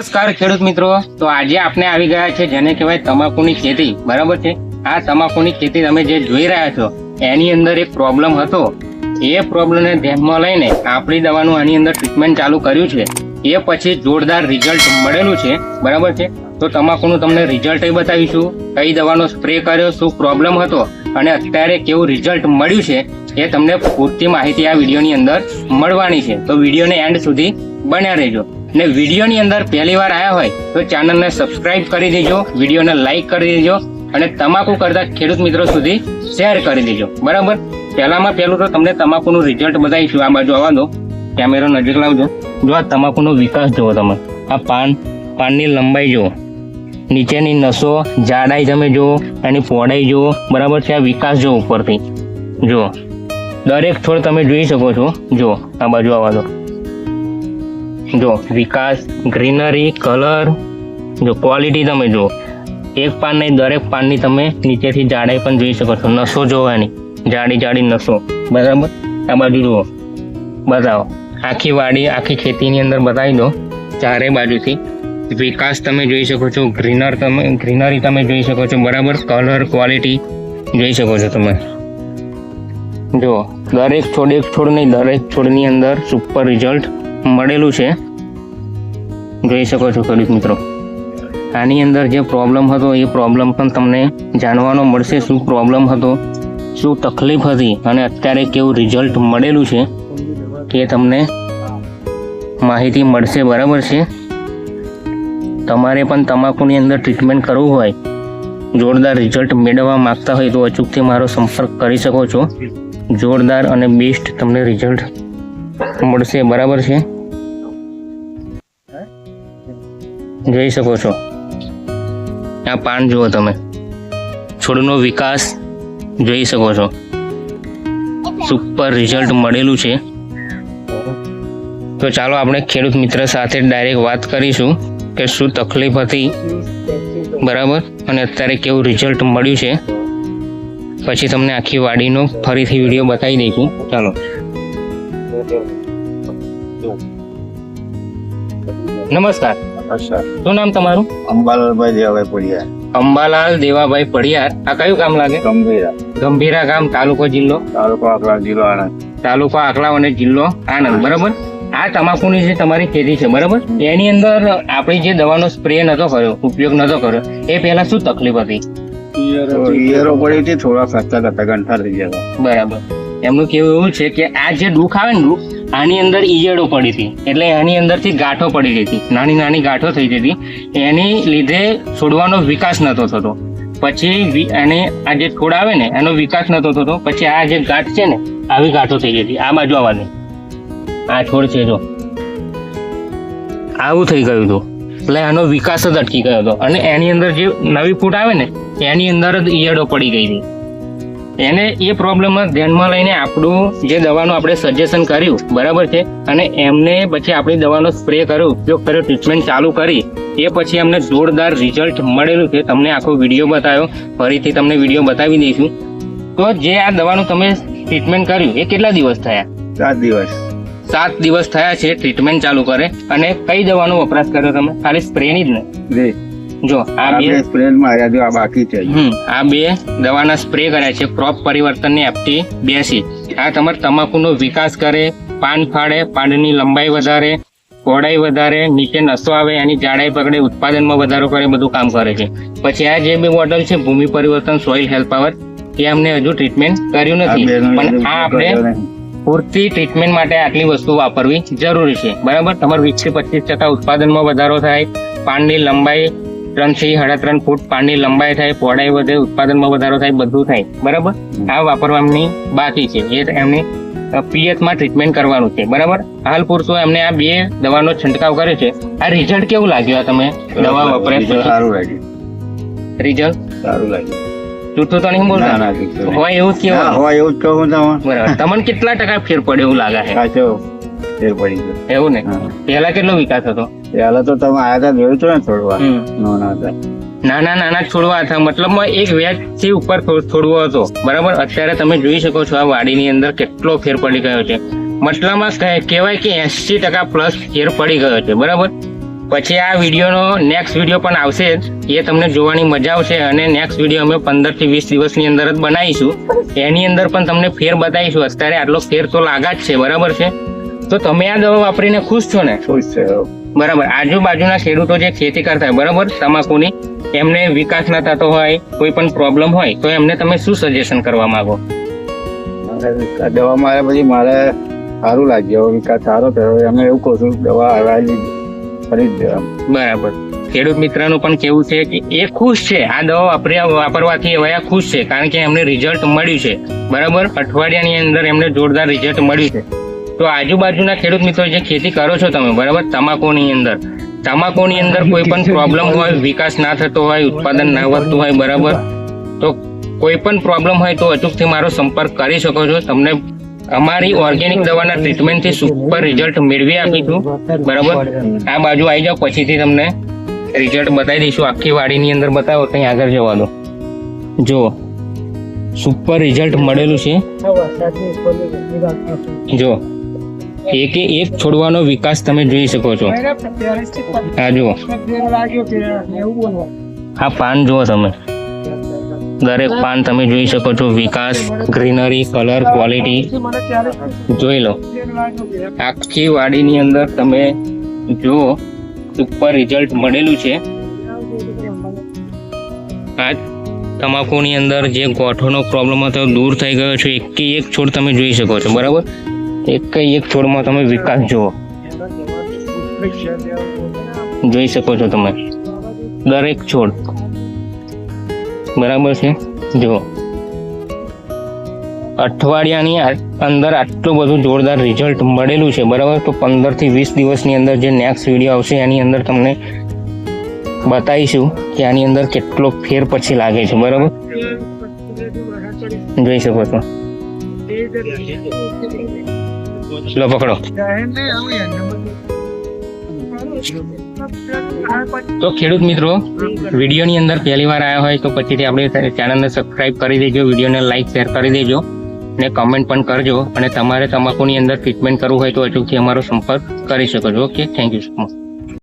નમસ્કાર ખેડૂત મિત્રો. તો આજે આપણે આવી ગયા છે જેને કહેવાય તમાકુની ખેતી. બરાબર છે? આ તમાકુની ખેતી તમે જે જોઈ રહ્યા છો, એની અંદર એક પ્રોબ્લેમ હતો. એ પ્રોબ્લેમને ધ્યાનમાં લઈને આપણી દવાનું આની અંદર ટ્રીટમેન્ટ ચાલુ કર્યું છે. એ પછી જોરદાર રિઝલ્ટ મળેલું છે. બરાબર છે? તો તમાકુનું તમને રિઝલ્ટ એ બતાવીશું. કઈ દવાનો સ્પ્રે કર્યો, શું પ્રોબ્લેમ હતો અને અત્યારે કેવું રિઝલ્ટ મળ્યું છે એ તમને પૂરતી માહિતી આ વિડીયોની અંદર મળવાની છે. તો વિડીયોને એન્ડ સુધી બન્યા રહેજો. ને વિડીયોની અંદર પહેલી વાર આવ્યા હોય તો ચેનલને સબસ્ક્રાઇબ કરી દેજો, વિડીયોને લાઇક કરી દેજો અને તમાકુ કરતા ખેડૂત મિત્રો સુધી શેર કરી દેજો. બરાબર? પહેલામાં પહેલું તો તમને તમાકુનું રિઝલ્ટ બતાવીશું. આ બાજુ આવવા દો. કેમેરો નજીક લાવજો. જો આ તમાકુનો વિકાસ જુઓ તમે. આ પાન, પાનની લંબાઈ જુઓ. નીચેની નસો, જાડાઈ તમે જુઓ, એની પહોળાઈ જુઓ. બરાબર છે? આ વિકાસ જુઓ ઉપરથી. જુઓ. દરેક છોડ તમે જોઈ શકો છો. જુઓ. આ બાજુ આવવા દો. જો વિકાસ, ગ્રીનરી, કલર, જો ક્વોલિટી તમે જુઓ, એક પાન નહીં, દરેક પાનની તમે નીચેથી જાડાઈ પણ જોઈ શકો છો. નસો જોવાની, જાડી જાડી નસો. બરાબર? આ બાજુ જુઓ. બતાવો. આખી વાડી, આખી ખેતીની અંદર બતાવી દો. ચારે બાજુથી. વિકાસ તમે જોઈ શકો છો. ગ્રીનર તમે, ગ્રીનરી તમે જોઈ શકો છો. બરાબર? કલર, ક્વોલિટી જોઈ શકો છો તમે. જો દરેક છોડ એક છોડ નહીં, દરેક છોડની અંદર સુપર રિઝલ્ટ મળેલું છે. જોઈ શકો છો ખેડૂત મિત્રો. આની અંદર જે પ્રોબ્લેમ હતો, એ પ્રોબ્લેમ પણ તમને જાણવાનો મળશે શું પ્રોબ્લેમ હતો, શું તકલીફ હતી અને અત્યારે કેવું રિઝલ્ટ મળેલું છે, એ તમને માહિતી મળશે, બરાબર છે? તમારે પણ તમાકુની અંદર ટ્રીટમેન્ટ કરવું હોય, જોરદાર રિઝલ્ટ મેળવવા માંગતા હોય તો અચૂકથી મારો સંપર્ક કરી શકો છો. જોરદાર અને બેસ્ટ તમને રિઝલ્ટ મળશે, બરાબર છે? જોઈ શકો છો. આ પાન જુઓ તમે. છોડનો વિકાસ જોઈ શકો છો. સુપર રિઝલ્ટ મળેલું છે. તો ચાલો આપણે ખેડૂત મિત્ર સાથે ડાયરેક્ટ વાત કરીશું કે શું તકલીફ હતી. બરાબર? અને અત્યારે કેવું રિઝલ્ટ મળ્યું છે. પછી તમને આખી વાડીનો ફરીથી વીડિયો બતાવી દઈશું. ચાલો. નમસ્કાર. શું નામ તમારું? અંબાલાલભાઈ દેવાભાઈ પડિયાર અંબાલાલ દેવાભાઈ પડિયાર આ કયું ગામ લાગે? ગંભીરા. ગંભીરા ગામ તાલુકો જિલ્લો? તાલુકો આકલા જિલ્લો આણંદ. તાલુકો આકલાવ અને જિલ્લો આણંદ. બરાબર? આ તમાકુની જે તમારી ખેતી છે બરાબર? એની અંદર આપણી જે દવાનો સ્પ્રે નતો કર્યો ઉપયોગ નતો કર્યો એ પહેલા શું તકલીફ હતી? ઈયરો પડી હતી થોડા ખર્ચા થતા ગંઠા થઈ ગયા બરાબર. એમનું કેવું એવું છે કે આ જે દુઃખ આવે ને દુઃખ, આની અંદર ઈયળો પડી હતી. એટલે એની અંદરથી ગાંઠો પડી ગઈ હતી. નાની નાની ગાંઠો થઈ જતી એની લીધે છોડવાનો વિકાસ નહોતો થતો. પછી એને આ જે છોડ આવે ને, એનો વિકાસ નહોતો થતો. પછી આ જે ગાંઠ છે ને, આવી ગાંઠો થઈ ગઈ હતી. આ બાજુ આવવાની. આ છોડ છે જો. આવું થઈ ગયું હતું. એટલે એનો વિકાસ જ અટકી ગયો હતો. અને એની અંદર જે નવી ફૂટ આવે ને, એની અંદર જ ઈયળો પડી ગઈ હતી. એને એ પ્રોબ્લેમ ધ્યાનમાં લઈને આપણું જે દવાનું આપણે સજેશન કર્યું બરાબર છે? અને એમને પછી આપણી દવાનો સ્પ્રે કર્યો ઉપયોગ કર્યો ટ્રીટમેન્ટ ચાલુ કરી. એ પછી અમને જોરદાર રિઝલ્ટ મળેલું છે. તમને આખો વીડિયો બતાવ્યો. ફરીથી તમને વીડિયો બતાવી દઈશું. તો જે આ દવાનું તમે ટ્રીટમેન્ટ કર્યું એ કેટલા દિવસ થયા? સાત દિવસ. સાત દિવસ થયા છે ટ્રીટમેન્ટ ચાલુ કરે. અને કઈ દવાનો વપરાશ કર્યો તમે? ખાલી સ્પ્રેની જ ને? જો આ બે સ્પ્રે માર્યા જો આ બાકી છે હમ આ બે દવાના સ્પ્રે કર્યા છે ક્રોપ પરિવર્તનની એફટી બેસી. આ તમારે તમાકુનો વિકાસ કરે પાન ફાડે પાનની લંબાઈ વધારે પહોળાઈ વધારે નીચે નસો આવે એની જાડાઈ પકડે ઉત્પાદનમાં વધારો કરે બધું કામ કરે છે. પછી આ જે બે બોટલ છે ભૂમિ પરિવર્તન સોઇલ હેલ્થ પાવર એ અમને હજુ ટ્રીટમેન્ટ કર્યું નથી. પણ આ આપણે પૂરતી ટ્રીટમેન્ટ માટે આટલી વસ્તુ વાપરવી જરૂરી છે. બરાબર? તમારે વીસથી પચીસ ટકા ઉત્પાદનમાં વધારો થાય પાનની લંબાઈ ત્રણથી સાડા ત્રણ ફૂટ પાણી લંબાઈ થાય પહોળાઈ વધે ઉત્પાદનમાં વધારો થાય બધું થાય. બરાબર? આ વાપરવાની બાકી છે. એ એમની પીએચમાં ટ્રીટમેન્ટ કરવાનું છે. બરાબર? હાલ પૂરતો એમને આ બે દવાનો છંટકાવ કરે છે. આ રિઝલ્ટ કેવું લાગ્યું આ તમે દવા વપરાશ સારું લાગ્યું. રિઝલ્ટ સારું લાગ્યું. જૂઠું તો નહીં બોલતા? હોય એવું જ કેવું હોય એવું જ કહું તમને બરાબર. તમને કેટલા ટકા ફેર પડે એવું લાગે છે? ફેર પડી ગયો. એવું ને. પહેલા કેટલો વિકાસ હતો? પહેલા તો તમે આયા હતા જોયું હતું ને છોડવા નાના હતા. નાના નાના છોડવા હતા. મતલબમાં એક વ્યાજથી ઉપર છોડવો હતો. બરાબર? અત્યારે તમે જોઈ શકો છો આ વાડીની અંદર કેટલો ફેર પડી ગયો છે. મતલબમાં કહે- કહેવાય કે એસી ટકા પ્લસ ફેર પડી ગયો છે. બરાબર? પછી આ વિડીયોનો નેક્સ્ટ વીડિયો પણ આવશે એ તમને જોવાની મજા આવશે અને નેક્સ્ટ વીડિયો અમે પંદરથી વીસ દિવસની અંદર જ બનાવીશું. એની અંદર પણ તમને ફેર બતાવીશું. અત્યારે આટલો ફેર તો લાગા જ છે. બરાબર છે? તો તમે આ દવા વાપરીને ખુશ છો ને? ખુશ છે. બરાબર. આજુબાજુના ખેડૂતો જે ખેતી કરતા હોય બરાબર? તમાકુની. એમને વિકાસ ના થતો હોય કોઈ પણ પ્રોબ્લેમ હોય તો એમને તમે શું સજેશન કરવા માંગો? દવા મારે પછી મારે સારું લાગ્યું વિકાસ સારો થયો અમે એવું કહું છું દવા હરાવી ફરી બરાબર. ખેડૂત મિત્રનું પણ કેવું છે કે એ ખુશ છે. આ દવા વાપર્યા વાપરવાથી હવે ખુશ છે. કારણ કે એમને રિઝલ્ટ મળ્યું છે. બરાબર? અઠવાડિયાની અંદર એમને જોરદાર રિઝલ્ટ મળ્યું છે. તો આજુબાજુના ખેડૂત મિત્રો જે ખેતી કરો છો તમે, બરાબર? તમાકુની અંદર. તમાકુની અંદર કોઈ પણ પ્રોબ્લેમ હોય, વિકાસ ના થતો હોય, ઉત્પાદન ના વધતું હોય, બરાબર? તો કોઈ પણ પ્રોબ્લેમ હોય તો અચૂકથી મારો સંપર્ક કરી શકો છો. તમને અમારી ઓર્ગેનિક દવાના ટ્રીટમેન્ટથી સુપર રિઝલ્ટ મેળવી આપીશું, બરાબર? આ બાજુ આવી જાઓ, પછીથી તમને રિઝલ્ટ બતાવી દઈશું. આખી વાડીની અંદર બતાવો ત્યાં આગળ જવા દો. જુઓ સુપર રિઝલ્ટ મળેલું છે. જો એકે એક છોડવાનો વિકાસ તમે જોઈ શકો છો. આ જુઓ. આ પાન જુઓ તમે. દરેક પાન તમે જોઈ શકો છો. Vikas greenery colour quality. જોઈ લો. આખી વાડીની અંદર તમે જુઓ ઉપર રિઝલ્ટ મળેલું છે. આ તમાકુની અંદર જે ગોઠોનો પ્રોબ્લેમ હતો દૂર થઈ ગયો છે. એક એક છોડ તમે જોઈ શકો છો. બરાબર? એક એક છોડમાં તમે વિકાસ જુઓ. જોઈ શકો છો તમે. દરેક છોડ. બરાબર છે? જુઓ. અઠવાડિયાની અંદર આટલું બધું જોરદાર રિઝલ્ટ મળેલું છે. બરાબર? તો પંદરથી વીસ દિવસની અંદર જે નેક્સ્ટ વીડિયો આવશે, એની અંદર તમને બતાવીશું કે આની અંદર કેટલો ફેર પછી લાગે છે. બરાબર? જોઈ શકો છો. લો, પકડો. તો ખેડૂત મિત્રો, વિડીયોની અંદર પહેલી વાર આવ્યા હોય તો પછીથી આપણે ચેનલને સબસ્ક્રાઇબ કરી દેજો, વિડીયોને લાઇક શેર કરી દેજો, ને કમેન્ટ પણ કરજો, અને તમારે તમાકુની અંદર ટ્રીટમેન્ટ કરવું હોય તો અચૂકથી અમારો સંપર્ક કરી શકો છો. Okay thank you so much